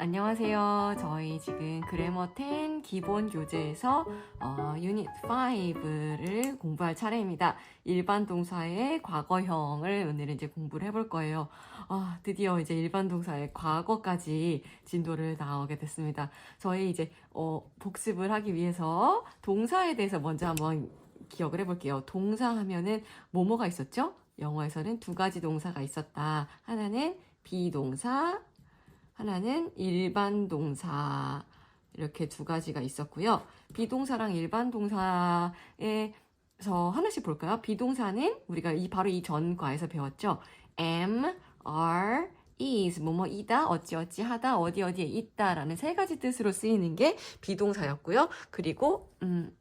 안녕하세요. 저희 지금 그래머 10 기본 교재에서 어, 유닛 5를 공부할 차례입니다. 일반 동사의 과거형을 오늘은 이제 공부를 해볼 거예요. 아, 드디어 이제 일반 동사의 과거까지 진도를 나오게 됐습니다. 저희 이제 어, 복습을 하기 위해서 동사에 대해서 먼저 한번 기억을 해볼게요. 동사 하면은 뭐뭐가 있었죠? 영어에서는 두 가지 동사가 있었다. 하나는 비동사, 하나는 일반 동사 이렇게 두 가지가 있었고요. 비동사랑 일반 동사에서 하나씩 볼까요? 비동사는 우리가 이 바로 이 전과에서 배웠죠. am, are, is 뭐뭐이다, 어찌어찌 하다, 어디 어디에 있다라는 세 가지 뜻으로 쓰이는 게 비동사였고요. 그리고 음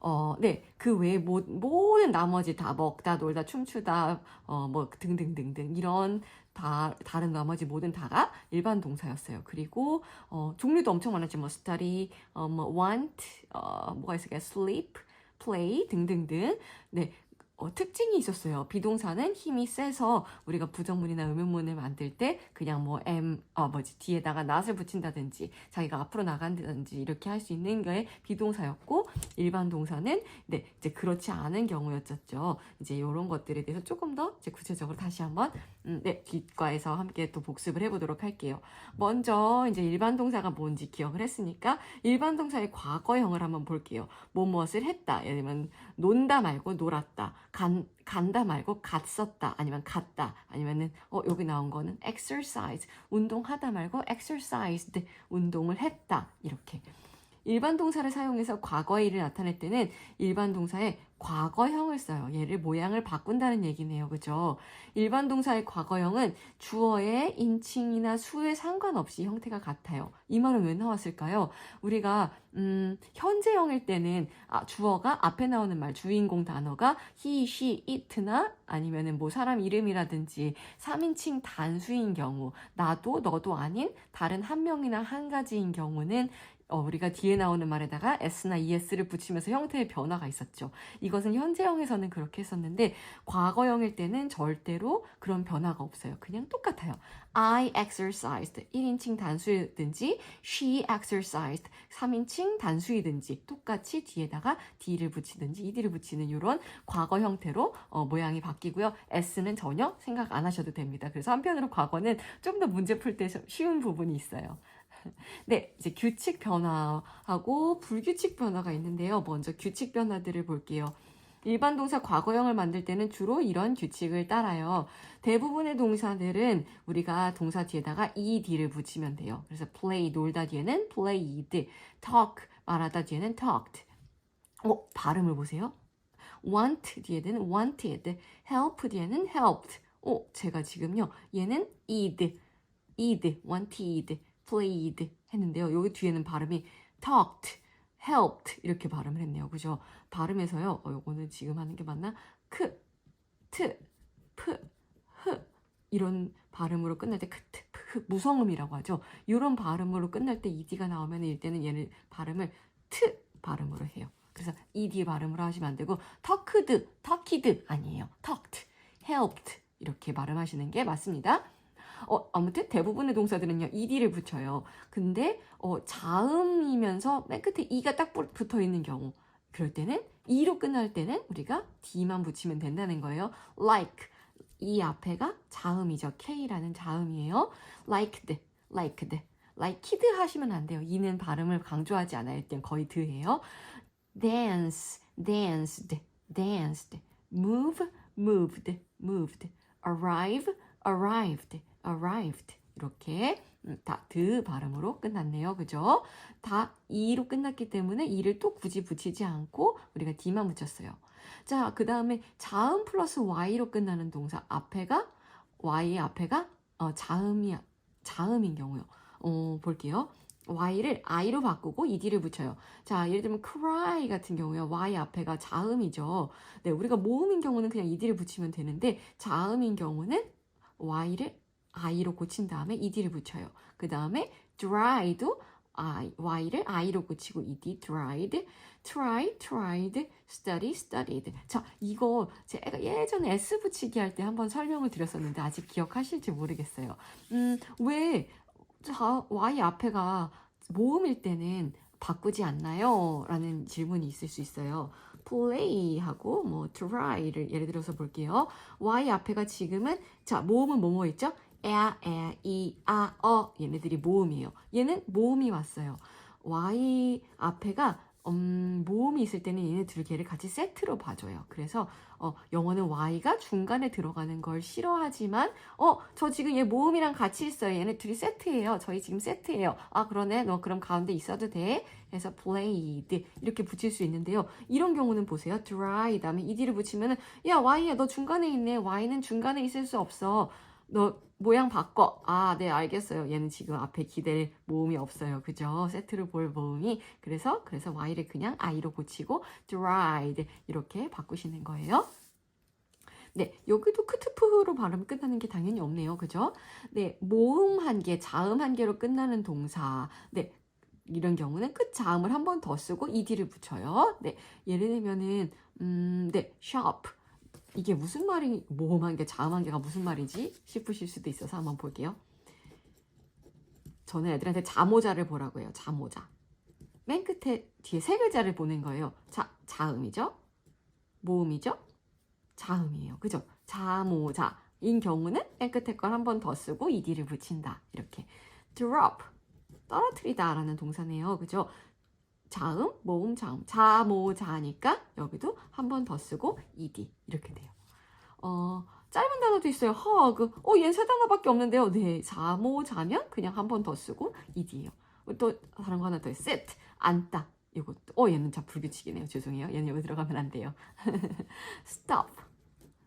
어, 네, 그 외에 모, 모든 나머지 다 먹다, 놀다, 춤추다, 어, 뭐 등등등등 이런 다 다른 나머지 모든 다가 일반 동사였어요. 그리고 어, 종류도 엄청 많았죠. 뭐 study, 어, 뭐 want, 어, 뭐가 있을까요? sleep, play 등등등. 네. 어, 특징이 있었어요. 비동사는 힘이 세서 우리가 부정문이나 의문문을 만들 때 그냥 뭐 am, 어, 뭐지, 뒤에다가 not을 붙인다든지 자기가 앞으로 나간다든지 이렇게 할 수 있는 게 비동사였고 일반 동사는 네, 이제 그렇지 않은 경우였었죠. 이제 이런 것들에 대해서 조금 더 이제 구체적으로 다시 한번 음, 네, 뒷과에서 함께 또 복습을 해보도록 할게요. 먼저 이제 일반 동사가 뭔지 기억을 했으니까 일반 동사의 과거형을 한번 볼게요. 뭐 무엇을 했다. 예를 들면 논다 말고 놀았다. 간, 간다 말고 갔었다. 아니면 갔다. 아니면은 어 여기 나온 거는 exercise. 운동하다 말고 exercised. 운동을 했다. 이렇게. 일반 동사를 사용해서 과거의 일을 나타낼 때는 일반 동사의 과거형을 써요. 얘를 모양을 바꾼다는 얘기네요. 그죠? 일반 동사의 과거형은 주어의 인칭이나 수에 상관없이 형태가 같아요. 이 말은 왜 나왔을까요? 우리가 음, 현재형일 때는 아, 주어가 앞에 나오는 말 주인공 단어가 he, she, it나 아니면은 뭐 사람 이름이라든지 3인칭 단수인 경우 나도 너도 아닌 다른 한 명이나 한 가지인 경우는 어, 우리가 뒤에 나오는 말에다가 s나 es를 붙이면서 형태의 변화가 있었죠. 이것은 현재형에서는 그렇게 했었는데 과거형일 때는 절대로 그런 변화가 없어요. 그냥 똑같아요. I exercised 1인칭 단수이든지 she exercised 3인칭 단수이든지 똑같이 뒤에다가 d를 붙이든지 ed를 붙이는 이런 과거 형태로 어, 모양이 바뀌고요. s는 전혀 생각 안 하셔도 됩니다. 그래서 한편으로 과거는 좀 더 문제 풀 때 쉬운 부분이 있어요. 네, 이제 규칙 변화하고 불규칙 변화가 있는데요. 먼저 규칙 변화들을 볼게요. 일반 동사 과거형을 만들 때는 주로 이런 규칙을 따라요. 대부분의 동사들은 우리가 동사 뒤에다가 ed를 붙이면 돼요. 그래서 play, 놀다 뒤에는 played, talk, 말하다 뒤에는 talked. 어, 발음을 보세요. want 뒤에는 wanted, help 뒤에는 helped. 어, 제가 지금요, 얘는 ed, ed, wanted, played 했는데요. 여기 뒤에는 발음이 talked, helped 이렇게 발음을 했네요. 그죠? 발음에서요. 어, 요거는 지금 하는 게 맞나? 크, 트, 프, 흐 이런 발음으로 끝날 때 크, 트, 프, 흐 무성음이라고 하죠. 이런 발음으로 끝날 때 ed가 나오면 이때는 얘는 발음을 트 발음으로 해요. 그래서 ed 발음으로 하시면 안 되고 talked, talked 아니에요. talked, helped 이렇게 발음하시는 게 맞습니다. 어, 아무튼 대부분의 동사들은요, ed를 붙여요. 근데, 어, 자음이면서 맨 끝에 e가 딱 붙어 있는 경우. 그럴 때는, e로 끝날 때는 우리가 d만 붙이면 된다는 거예요. like. 이 앞에가 자음이죠. k라는 자음이에요. liked, liked. likeded 하시면 안 돼요. 이는 발음을 강조하지 않아요. 일단 거의 드예요. dance, danced, danced. move, moved, moved. arrive, arrived. Arrived 이렇게 음, 다드 발음으로 끝났네요. 그죠? 다 이로 끝났기 때문에 이를 또 굳이 붙이지 않고 우리가 d만 붙였어요. 자, 그 다음에 자음 플러스 y로 끝나는 동사 앞에가 y의 앞에가 어, 자음이 자음인 경우요. 어, 볼게요. y를 i로 바꾸고 ed를 붙여요. 자, 예를 들면 cry 같은 경우요. y 앞에가 자음이죠. 네, 우리가 모음인 경우는 그냥 ed를 붙이면 되는데 자음인 경우는 y를 i로 고친 다음에 ed를 붙여요. 그 다음에 dry도 I, y를 i로 고치고 ed, dried, try, tried, study, studied. 자, 이거 제가 예전에 s 붙이기 할 때 한번 설명을 드렸었는데 아직 기억하실지 모르겠어요. 음, 왜 자, y 앞에가 모음일 때는 바꾸지 않나요? 라는 질문이 있을 수 있어요. play하고 뭐 try를 예를 들어서 볼게요. y 앞에가 지금은 자 모음은 뭐뭐 있죠? 에, 에, 이, 아, 어 얘네들이 모음이에요. 얘는 모음이 왔어요. y 앞에가 음, 모음이 있을 때는 얘네 두 개를 같이 세트로 봐줘요. 그래서 어, 영어는 y가 중간에 들어가는 걸 싫어하지만 어, 저 지금 얘 모음이랑 같이 있어요. 얘네 둘이 세트예요. 저희 지금 세트예요. 아, 그러네. 너 그럼 가운데 있어도 돼. 그래서 played 이렇게 붙일 수 있는데요. 이런 경우는 보세요. dry 다음에 ed를 붙이면은 야, y야 너 중간에 있네. y는 중간에 있을 수 없어. 너 모양 바꿔. 아, 네, 알겠어요. 얘는 지금 앞에 기댈 모음이 없어요. 그죠? 세트를 볼 모음이. 그래서, 그래서 y를 그냥 i로 고치고 dried 이렇게 바꾸시는 거예요. 네, 여기도 크트프로 발음 끝나는 게 당연히 없네요. 그죠? 네, 모음 한 개, 자음 한 개로 끝나는 동사. 네, 이런 경우는 끝 자음을 한 번 더 쓰고 ed를 붙여요. 네, 예를 들면은, 음, 네, shop. 이게 무슨 말이, 모음 한 개, 자음 한 개가 무슨 말이지? 싶으실 수도 있어서 한번 볼게요. 저는 애들한테 자모자를 보라고 해요. 자모자. 맨 끝에 뒤에 세 글자를 보는 거예요. 자, 자음이죠? 모음이죠? 자음이에요. 그죠? 자모자. 인 경우는 맨 끝에 걸 한 번 더 쓰고 ed를 붙인다. 이렇게. drop. 떨어뜨리다 라는 동사네요. 그죠? 자음, 모음, 자음. 자 모 자니까 여기도 한 번 더 쓰고 ed. 이렇게 돼요. 어, 짧은 단어도 있어요. hug. 어, 얘는 세 단어밖에 없는데요. 네, 자 모 자면 그냥 한 번 더 쓰고 ed예요. 또 다른 거 하나 더 있어요. sit. 앉다. 이것도. 어, 얘는 자 불규칙이네요. 죄송해요. 얘는 여기 들어가면 안 돼요. stop.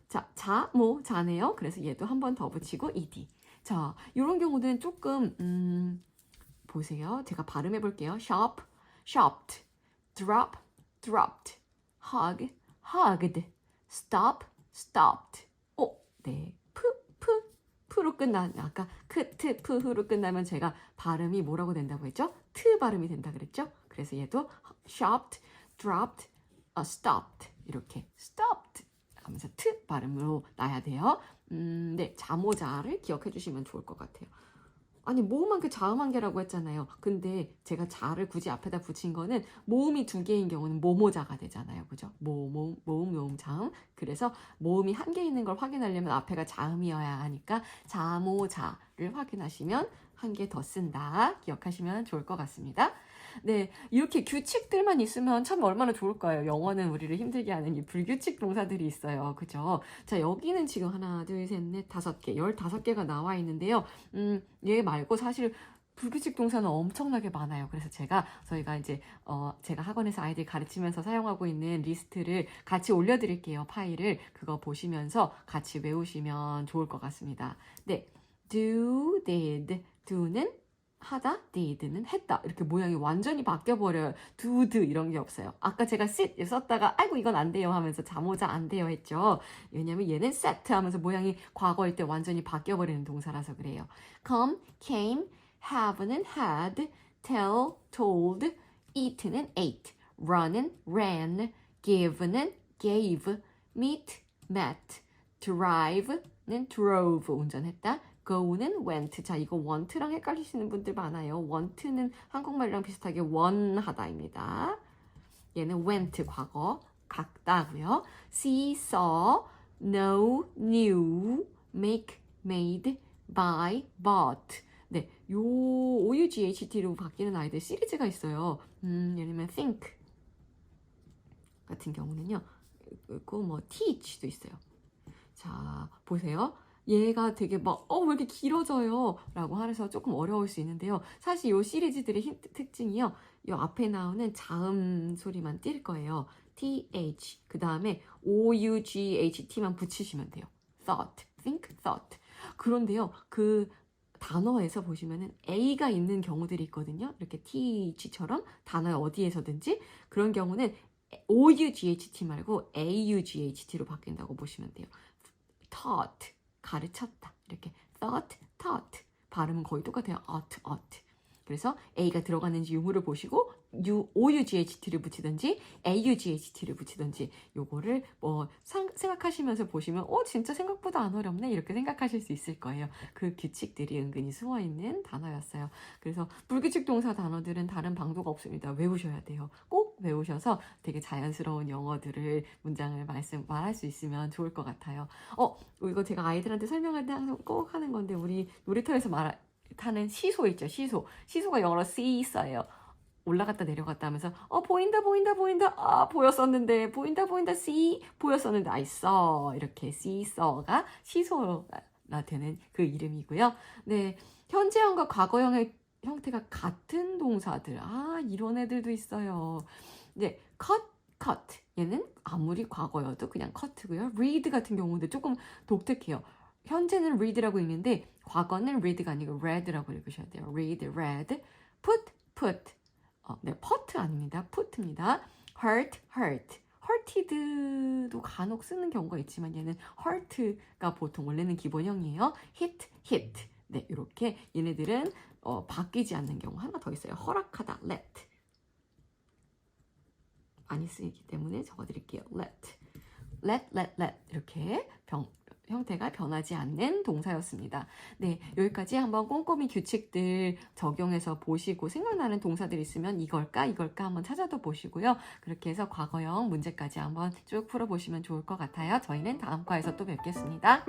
자, 자, 모, 자네요. 그래서 얘도 한 번 더 붙이고 ed. 자, 이런 경우는 조금 음, 보세요. 제가 발음해 볼게요. shop, shopped, drop, dropped, hug, hugged, stop, stopped. 어, 네. 프, 프, 프로 끝나 아까 크, 트, 프로 끝나면 제가 발음이 뭐라고 된다고 했죠? 트 발음이 된다 그랬죠? 그래서 얘도 shopped, dropped, uh, stopped 이렇게 stopped 하면서 트 발음으로 나야 돼요. 음, 네, 자모자를 기억해 주시면 좋을 것 같아요. 아니 모음한 개 자음한 개라고 했잖아요. 근데 제가 자를 굳이 앞에다 붙인 거는 모음이 두 개인 경우는 모모자가 되잖아요. 그죠? 모모 모음 모음 자음. 그래서 모음이 한 개 있는 걸 확인하려면 앞에가 자음이어야 하니까 자모자를 확인하시면 한 개 더 쓴다. 기억하시면 좋을 것 같습니다. 네, 이렇게 규칙들만 있으면 참 얼마나 좋을까요? 영어는 우리를 힘들게 하는 이 불규칙 동사들이 있어요. 그죠? 자, 여기는 지금 하나, 둘, 셋, 넷, 다섯 개, 열다섯 개가 나와 있는데요. 음, 얘 말고 사실 불규칙 동사는 엄청나게 많아요. 그래서 제가 저희가 이제 어 제가 학원에서 아이들 가르치면서 사용하고 있는 리스트를 같이 올려드릴게요. 파일을 그거 보시면서 같이 외우시면 좋을 것 같습니다. 네, do, did, do는 하다, did는 했다. 이렇게 모양이 완전히 바뀌어버려요. do, do 이런 게 없어요. 아까 제가 sit 썼다가 아이고 이건 안 돼요 하면서 자모자 안 돼요 했죠. 왜냐면 얘는 set 하면서 모양이 과거일 때 완전히 바뀌어버리는 동사라서 그래요. come, came, have는 had, tell, told, eat는 ate, run은 ran, give는 gave, meet, met, drive는 drove 운전했다. Go는 went. 자, 이거 want랑 헷갈리시는 분들 많아요. want는 한국말이랑 비슷하게 원하다입니다. 얘는 went 과거 갔다고요. see, saw, know, knew, make, made, buy, bought. 네, 요 OUGHT로 바뀌는 아이들 시리즈가 있어요. 음, 예를 들면 think 같은 경우는요. 그리고 뭐 teach도 있어요. 자, 보세요. 얘가 되게 막, 어, 왜 이렇게 길어져요? 라고 해서 조금 어려울 수 있는데요. 사실 이 시리즈들의 힌, 특징이요. 이 앞에 나오는 자음 소리만 띌 거예요. th, 그 다음에 oucht만 붙이시면 돼요. thought, think, thought. 그런데요, 그 단어에서 보시면은 a가 있는 경우들이 있거든요. 이렇게 th처럼 단어의 어디에서든지 그런 경우는 ought 말고 aught로 바뀐다고 보시면 돼요. taught 가르쳤다 이렇게 thought, taught 발음은 거의 똑같아요. ought, ought 그래서 A가 들어갔는지 유무를 보시고 U, OUGHT를 붙이든지 AUGHT를 붙이든지 요거를 뭐 상- 생각하시면서 보시면 어 진짜 생각보다 안 어렵네 이렇게 생각하실 수 있을 거예요. 그 규칙들이 은근히 숨어 있는 단어였어요. 그래서 불규칙 동사 단어들은 다른 방도가 없습니다. 외우셔야 돼요. 꼭 외우셔서 되게 자연스러운 영어들을 문장을 말씀 말할 수 있으면 좋을 것 같아요. 어 이거 제가 아이들한테 설명할 때 항상 꼭 하는 건데 우리 놀이터에서 말 타는 시소 있죠 시소 시소가 영어로 seesaw예요. 올라갔다 내려갔다 하면서 어 보인다 보인다 보인다 아 보였었는데 보인다 보인다 see 보였었는데 I saw 이렇게 seesaw가 시소가 되는 그 이름이고요. 네 현재형과 과거형의 형태가 같은 동사들 아 이런 애들도 있어요. 네 cut cut 얘는 아무리 과거여도 그냥 cut고요. read 같은 경우도 조금 독특해요. 현재는 read라고 읽는데 과거는 read가 아니고 read라고 읽으셔야 돼요. read, read, put, put. 어, 네, put 아닙니다. put입니다. hurt, hurt. hurted도 간혹 쓰는 경우가 있지만 얘는 hurt가 보통 원래는 기본형이에요. hit, hit. 네, 이렇게 얘네들은 어, 바뀌지 않는 경우 하나 더 있어요. 허락하다, let. 많이 쓰이기 때문에 적어드릴게요. let, let, let, let 이렇게 병, 형태가 변하지 않는 동사였습니다. 네, 여기까지 한번 꼼꼼히 규칙들 적용해서 보시고 생각나는 동사들 있으면 이걸까 이걸까 한번 찾아도 보시고요. 그렇게 해서 과거형 문제까지 한번 쭉 풀어보시면 좋을 것 같아요. 저희는 다음 과에서 또 뵙겠습니다.